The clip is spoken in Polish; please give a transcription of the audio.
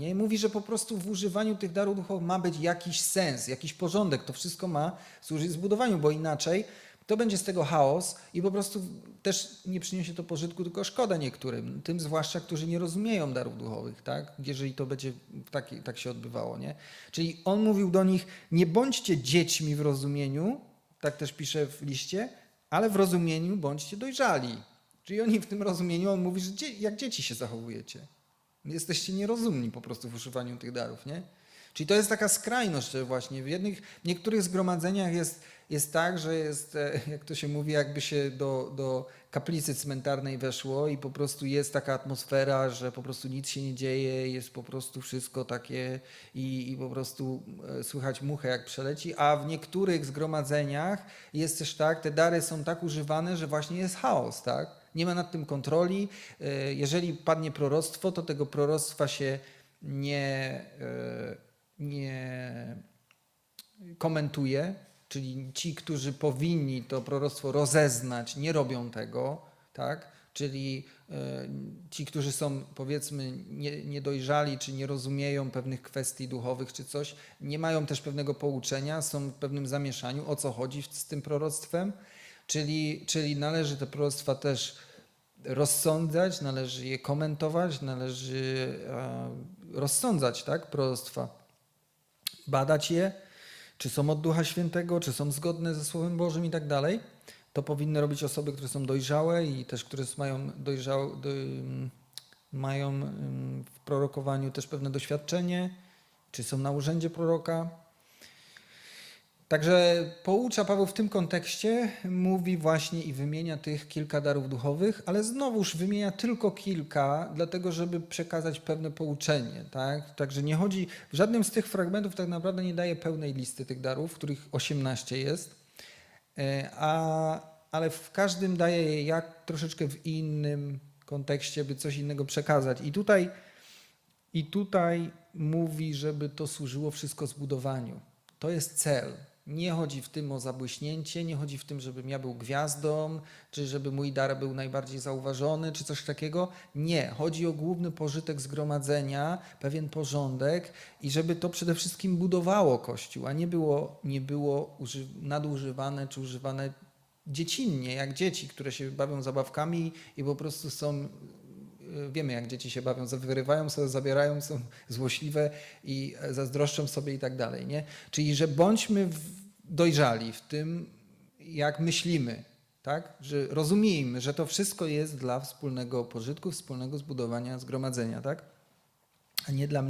nie? Mówi, że po prostu w używaniu tych darów duchowych ma być jakiś sens, jakiś porządek. To wszystko ma służyć zbudowaniu, bo inaczej to będzie z tego chaos i po prostu też nie przyniesie to pożytku, tylko szkoda niektórym, tym zwłaszcza, którzy nie rozumieją darów duchowych, tak? jeżeli to będzie tak, tak się odbywało. Nie? Czyli on mówił do nich, nie bądźcie dziećmi w rozumieniu, tak też pisze w liście, ale w rozumieniu bądźcie dojrzali. Czyli oni w tym rozumieniu, on mówi, że jak dzieci się zachowujecie. Jesteście nierozumni po prostu w używaniu tych darów, nie? Czyli to jest taka skrajność właśnie. W jednych, niektórych zgromadzeniach jest, jest tak, że jest, e, jak to się mówi, jakby się do, do kaplicy cmentarnej weszło i po prostu jest taka atmosfera, że po prostu nic się nie dzieje, jest po prostu wszystko takie i, i po prostu e, słychać muchę jak przeleci, a w niektórych zgromadzeniach jest też tak, te dary są tak używane, że właśnie jest chaos, tak? Nie ma nad tym kontroli. E, Jeżeli padnie proroctwo, to tego proroctwa się nie, e, nie komentuje, czyli ci, którzy powinni to proroctwo rozeznać, nie robią tego, tak? Czyli e, ci, którzy są powiedzmy nie- niedojrzali, czy nie rozumieją pewnych kwestii duchowych, czy coś, nie mają też pewnego pouczenia, są w pewnym zamieszaniu, o co chodzi z tym proroctwem, czyli, czyli należy te proroctwa też rozsądzać, należy je komentować, należy e, rozsądzać, tak, proroctwa badać je, czy są od Ducha Świętego, czy są zgodne ze Słowem Bożym i tak dalej. To powinny robić osoby, które są dojrzałe i też, które mają, dojrzał, do, mają ym, w prorokowaniu też pewne doświadczenie, czy są na urzędzie proroka. Także poucza Paweł w tym kontekście, mówi właśnie i wymienia tych kilka darów duchowych, ale znowuż wymienia tylko kilka, dlatego żeby przekazać pewne pouczenie. Tak? Także nie chodzi, w żadnym z tych fragmentów tak naprawdę nie daje pełnej listy tych darów, których 18 jest, E, a, ale w każdym daje je jak troszeczkę w innym kontekście, by coś innego przekazać. I tutaj, I tutaj mówi, żeby to służyło wszystko zbudowaniu. To jest cel. Nie chodzi w tym o zabłyśnięcie, nie chodzi w tym, żebym ja był gwiazdą, czy żeby mój dar był najbardziej zauważony, czy coś takiego. Nie. Chodzi o główny pożytek zgromadzenia, pewien porządek i żeby to przede wszystkim budowało Kościół, a nie było, nie było uży, nadużywane czy używane dziecinnie, jak dzieci, które się bawią zabawkami i po prostu są y, wiemy jak dzieci się bawią, wyrywają sobie, zabierają, są złośliwe i e, zazdroszczą sobie i tak dalej, nie? Czyli, że bądźmy w- dojrzali w tym, jak myślimy, tak? Że rozumiejmy, że to wszystko jest dla wspólnego pożytku, wspólnego zbudowania zgromadzenia, tak? A nie dla